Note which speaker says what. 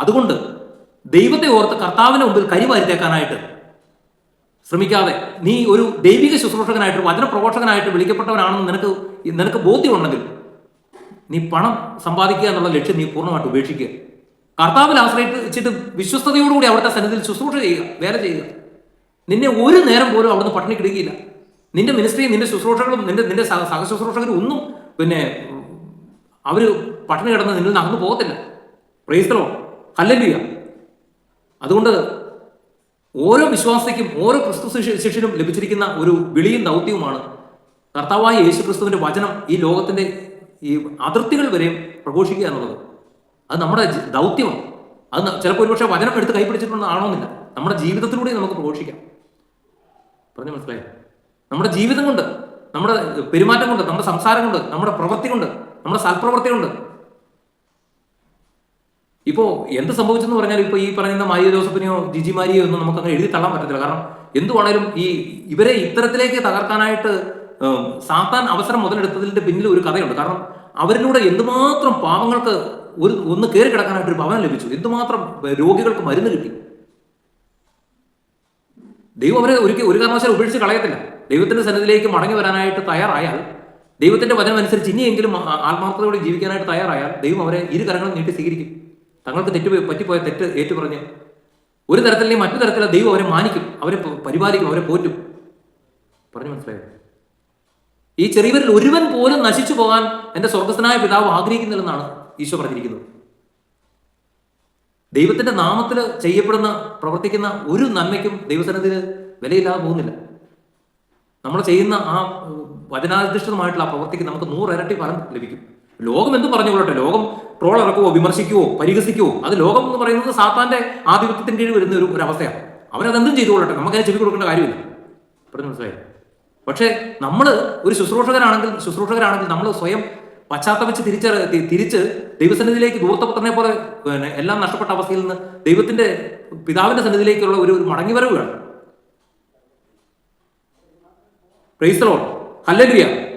Speaker 1: അതുകൊണ്ട് ദൈവത്തെ ഓർത്ത് കർത്താവിന് മുമ്പിൽ കരിവാരിത്തേക്കാനായിട്ട് ശ്രമിക്കാതെ നീ ഒരു ദൈവിക ശുശ്രൂഷകനായിട്ട് വചന പ്രഘോഷകനായിട്ട് വിളിക്കപ്പെട്ടവനാണെന്ന് നിനക്ക് നിനക്ക് ബോധ്യമുണ്ടെങ്കിൽ നീ പണം സമ്പാദിക്കുക എന്നുള്ള ലക്ഷ്യം നീ പൂർണമായിട്ട് ഉപേക്ഷിക്കുക. കർത്താവിൽ ആശ്രയിച്ചിട്ട് വിശ്വസ്തയോടുകൂടി അവിടുത്തെ സന്നിധിയിൽ ശുശ്രൂഷ ചെയ്യുക വേല ചെയ്യുക. നിന്നെ ഒരു നേരം പോലും അവിടുന്ന് പട്ടിണി കിടുകയില്ല നിന്റെ മിനിസ്ട്രിയും നിന്റെ ശുശ്രൂഷകളും നിന്റെ നിന്റെ സഹ സഹശുശ്രൂഷകരും ഒന്നും പിന്നെ അവർ പട്ടിണി കിടന്ന് നിന്നിൽ നിന്ന് അകന്നു പോകത്തില്ല. പ്രൈസ്തലോ ഹല്ലല്ലുയ അതുകൊണ്ട് ഓരോ വിശ്വാസിക്കും ഓരോ ക്രിസ്തു ശിക്ഷനും ലഭിച്ചിരിക്കുന്ന ഒരു വിളിയും ദൗത്യവുമാണ് കർത്താവായ യേശു ക്രിസ്തുവിന്റെ വചനം ഈ ലോകത്തിന്റെ ഈ അതിർത്തികൾ വരെയും പ്രഘോഷിക്കുക എന്നുള്ളത്. അത് നമ്മുടെ ദൗത്യമാണ് അത് ചിലപ്പോൾ ഒരുപക്ഷെ വചനം എടുത്ത് കൈപ്പിടിച്ചിട്ടുണ്ടെന്ന് ആണോന്നില്ല. നമ്മുടെ ജീവിതത്തിലൂടെ നമുക്ക് പ്രഘോഷിക്കാം. പറഞ്ഞു മനസ്സിലായി? നമ്മുടെ ജീവിതം കൊണ്ട് നമ്മുടെ പെരുമാറ്റം കൊണ്ട് നമ്മുടെ സംസാരം കൊണ്ട് നമ്മുടെ പ്രവൃത്തി കൊണ്ട് നമ്മുടെ സൽപ്രവൃത്തി കൊണ്ട് ഇപ്പോ എന്ത് സംഭവിച്ചെന്ന് പറഞ്ഞാൽ ഇപ്പൊ ഈ പറയുന്ന മാരിയ ജോസഫിനെയോ ജിജി മാരിയോ ഒന്നും നമുക്ക് അങ്ങനെ എഴുതി തള്ളാൻ പറ്റത്തില്ല. കാരണം എന്തുവാണേലും ഈ ഇവരെ ഇത്തരത്തിലേക്ക് തകർക്കാനായിട്ട് സാത്താൻ അവസരം മുതലെടുത്തതിന്റെ പിന്നിൽ ഒരു കഥയുണ്ട്. കാരണം അവരിലൂടെ എന്തുമാത്രം പാവങ്ങൾക്ക് ഒരു ഒന്ന് കയറി കിടക്കാനായിട്ട് ഒരു ഭവനം ലഭിച്ചു. എന്തുമാത്രം രോഗികൾക്ക് മരുന്ന് കിട്ടി. ദൈവം അവരെ ഒരിക്കൽ ഒരു കാരണവശാലും ഉപേക്ഷിച്ച് കളയത്തില്ല. ദൈവത്തിന്റെ സന്നിധിയിലേക്ക് മടങ്ങി വരാനായിട്ട് തയ്യാറായാൽ ദൈവത്തിന്റെ വചനം അനുസരിച്ച് ഇനിയെങ്കിലും ആത്മാർത്ഥതയോടെ ജീവിക്കാനായിട്ട് തയ്യാറായാൽ ദൈവം അവരെ ഇരു കരങ്ങളും നീട്ടി സ്വീകരിക്കും. തങ്ങൾക്ക് തെറ്റ് പോയി- പറ്റിപ്പോയ തെറ്റ് ഏറ്റുപറഞ്ഞ് ഒരു തരത്തിലെങ്കിൽ മറ്റു തരത്തിലുള്ള ദൈവം അവരെ മാനിക്കും അവരെ പരിപാലിക്കും അവരെ പോറ്റും. പറഞ്ഞു മനസ്സിലായോ? ഈ ചെറിയവരിൽ ഒരുവൻ പോലും നശിച്ചു പോകാൻ എന്റെ സ്വർഗസ്ഥനായ പിതാവ് ആഗ്രഹിക്കുന്നില്ലെന്നാണ് ഈശോ പറഞ്ഞിരിക്കുന്നത്. ദൈവത്തിന്റെ നാമത്തിൽ ചെയ്യപ്പെടുന്ന പ്രവർത്തിക്കുന്ന ഒരു നന്മയ്ക്കും ദൈവസനത്തിന് വിലയില്ലാതെ പോകുന്നില്ല. നമ്മൾ ചെയ്യുന്ന ആ വചനാധിഷ്ഠിതമായിട്ടുള്ള ആ പ്രവർത്തിക്ക് നമുക്ക് നൂറിരട്ടി ഫലം ലഭിക്കും. ലോകം എന്ത് പറഞ്ഞുകൊള്ളട്ടെ? ലോകം ട്രോൾ ഇറക്കുവോ വിമർശിക്കുവോ പരിഹസിക്കുവോ? അത് ലോകം എന്ന് പറയുന്നത് സാത്താന്റെ ആധിപത്യത്തിന്റെ വരുന്ന ഒരു ഒരു അവസ്ഥയാണ്. അവരതെന്തും ചെയ്തുകൊള്ളട്ടെ നമുക്കതിനെ ചെവി കൊടുക്കേണ്ട കാര്യമില്ല. പറഞ്ഞു മനസ്സിലായി? പക്ഷേ നമ്മൾ ഒരു ശുശ്രൂഷകരാണെങ്കിൽ ശുശ്രൂഷകരാണെങ്കിൽ നമ്മൾ സ്വയം പശ്ചാത്തപിച്ച് തിരിച്ച തിരിച്ച് ദൈവസന്നിധിയിലേക്ക് ദൂർത്തപുത്രനെ പോലെ പിന്നെ എല്ലാം നഷ്ടപ്പെട്ട അവസ്ഥയിൽ നിന്ന് ദൈവത്തിന്റെ പിതാവിന്റെ സന്നിധിയിലേക്കുള്ള ഒരു ഒരു മടങ്ങിവരവ് വേണം. പ്രൈസ്തലോൺ ഹല്ലലുയ